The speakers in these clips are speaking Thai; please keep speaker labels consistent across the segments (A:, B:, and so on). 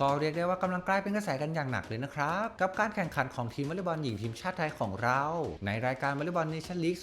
A: ก็เรียกได้ว่ากำลังกลายเป็นกระแสกันอย่างหนักเลยนะครับ กับการแข่งขันของทีมวอลเลย์บอลหญิงทีมชาติไทยของเรา ในรายการวอลเลย์บอลเนชั่นลีก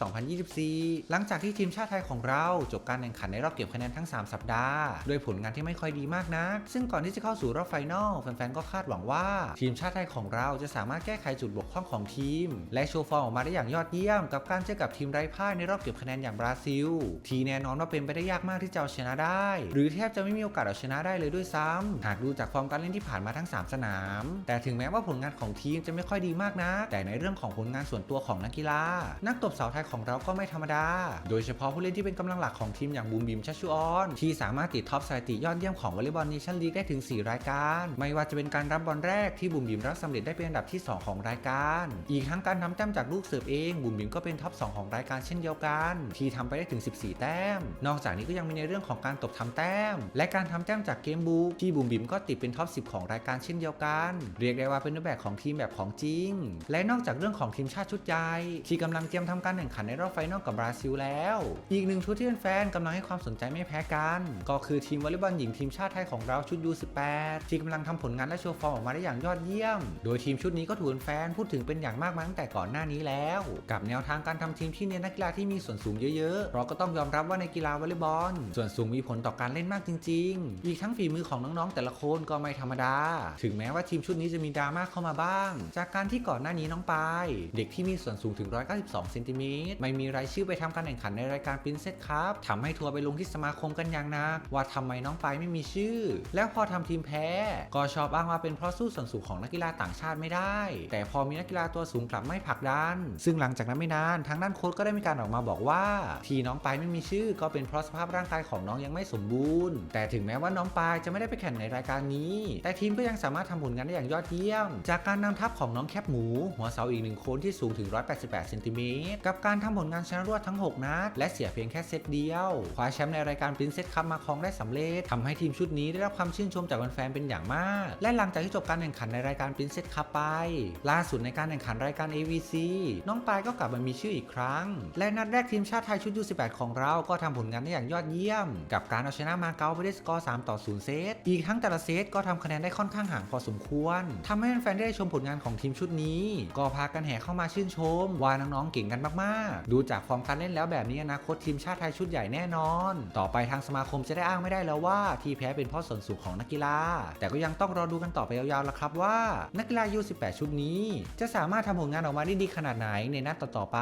A: 2024 หลังจากที่ทีมชาติไทยของเราจบการแข่งขันในรอบเก็บคะแนนทั้ง 3 สัปดาห์ด้วยผลงานที่ไม่ค่อยดีมากนัก ซึ่งก่อนที่จะเข้าสู่รอบไฟนอลแฟนๆก็คาดหวังว่า ทีมชาติไทยของเราจะสามารถแก้ไขจุดบกพร่องของทีม และโชว์ฟอร์มออกมาได้อย่างยอดเยี่ยม กับการเจอกับทีมไร้พ่ายในรอบเก็บคะแนนอย่างบราซิล ที่แน่นอนว่าเป็นไปได้ยากมากที่จะเอาชนะได้ หรือแทบจะไม่มีโอกาสเอาชนะได้เลยด้วยซ้ำหากดูจากฟอร์มการเล่นที่ผ่านมาทั้ง 3 สนาม แต่ถึงแม้ว่าผลงานของทีมจะไม่ค่อยดีมากนะ แต่ในเรื่องของผลงานส่วนตัวของนักกีฬา นักตบสาวไทยของเราก็ไม่ธรรมดา โดยเฉพาะผู้เล่นที่เป็นกำลังหลักของทีมอย่างบูมบิมชัชชุออนที่สามารถติดท็อปสถิติยอดเยี่ยมของวอลเลย์บอลเนชั่นลีกได้ถึง 4 รายการ ไม่ว่าจะเป็นการรับบอลแรกที่บูมบิมรับสำเร็จได้เป็นอันดับที่ 2 ของรายการ อีกทั้งการทำแต้มจากลูกเสิร์ฟเองบูมบิมก็เป็นท็อป 2 ของรายการเช่นเดียวกัน ที่ทำไปได้ถึง 14 แต้ม นอกจากนี้ก็ยังมีในเรื่องของการตบทำแต้ม และการทำแต้มจากเกมบุกที่บูมบิมก็ติดเป็นท็อป10 ของรายการเช่นเดียวกัน เรียกได้ว่าเป็นรูปแบบของทีมแบบของจริง และนอกจากเรื่องของทีมชาติชุดใหญ่ที่กำลังเตรียมทำการแข่งขันในรอบไฟนอลกับบราซิลแล้ว อีกหนึ่งชุดที่แฟนๆกำลังให้ความสนใจไม่แพ้กัน ก็คือทีมวอลเลย์บอลหญิงทีมชาติไทยของเราชุด U18 ที่กำลังทำผลงานและโชว์ฟอร์มออกมาได้อย่างยอดเยี่ยม โดยทีมชุดนี้ก็ถูกแฟนพูดถึงเป็นอย่างมากมาตั้งแต่ก่อนหน้านี้แล้ว กับแนวทางการทำทีมที่เน้นนักกีฬาที่มีส่วนสูงเยอะๆเราก็ต้องยอมรับว่าในกีฬาวอลเลย์บอลส่วนสูงมีผลต่อการเล่นมากจริง ๆ อีกทั้งฝีมือของน้องๆแต่ละคนก็ไม่ธรรมดา ถึงแม้ว่าทีมชุดนี้จะมีดราม่าเข้ามาบ้าง จากการที่ก่อนหน้านี้น้องปายเด็กที่มีส่วนสูงถึง 192เซนติเมตรไม่มีรายชื่อไปทำการแข่งขันในรายการปรินเซสครับทำให้ทัวร์ไปลงที่สมาคมกันอย่างนักว่าทำไมน้องปายไม่มีชื่อ แล้วพอทำทีมแพ้ ก็ชอบอ้างว่าเป็นเพราะสู้ส่วนสูงของนักกีฬาต่างชาติไม่ได้ แต่พอมีนักกีฬาตัวสูงกลับไม่ผลักดัน ซึ่งหลังจากนั้นไม่นานทางด้านโค้ชก็ได้มีการออกมาบอกว่า ที่น้องปายไม่มีชื่อ ก็เป็นเพราะสภาพร่างกายของน้องยังไม่สมบูรณ์ แต่ถึงแม้ว่าน้องปายจะไม่ได้ไปแข่งในรายการนี้แต่ทีมก็ยังสามารถทำผลงานได้อย่างยอดเยี่ยม จากการนำทัพของน้องแคปหมู หัวเสาอีกหนึ่งคนที่สูงถึง 188เซนติเมตรกับการทำผลงานชนะรวดทั้ง 6 นัด และเสียเพียงแค่เซตเดียว คว้าแชมป์ในรายการปรินเซสคัพมาครองได้สำเร็จทำให้ทีมชุดนี้ได้รับความชื่นชมจากแฟนๆเป็นอย่างมาก และหลังจากที่จบการแข่งขันในรายการปรินเซสคัพไป ล่าสุดในการแข่งขันรายการ AVC น้องปายก็กลับมามีชื่ออีกครั้ง และนัดแรกทีมชาติไทยชุด U18 ของเราก็ทำผลงานได้อย่างยอดเยี่ยม กับการเอาชนะมาเก๊าไปด้วยสกอร์3ต่อ0เซตอีกทั้งแต่ละเซตก็ทำคะแนนได้ค่อนข้างห่างพอสมควรทำให้แฟนๆได้ชมผลงานของทีมชุดนี้ ก็พากันแห่เข้ามาชื่นชม ว่าน้องๆเก่งกันมากๆ ดูจากฟอร์มการเล่นแล้วแบบนี้อนาคตทีมชาติไทยชุดใหญ่แน่นอน ต่อไปทางสมาคมจะได้อ้างไม่ได้แล้วว่าที่แพ้เป็นเพราะส่วนสูงของนักกีฬา แต่ก็ยังต้องรอดูกันต่อไปยาวๆละครับว่า นักกีฬา U18 ชุดนี้ จะสามารถทำผลงานออกมาได้ดีขนาดไหนในนัดต่อๆไป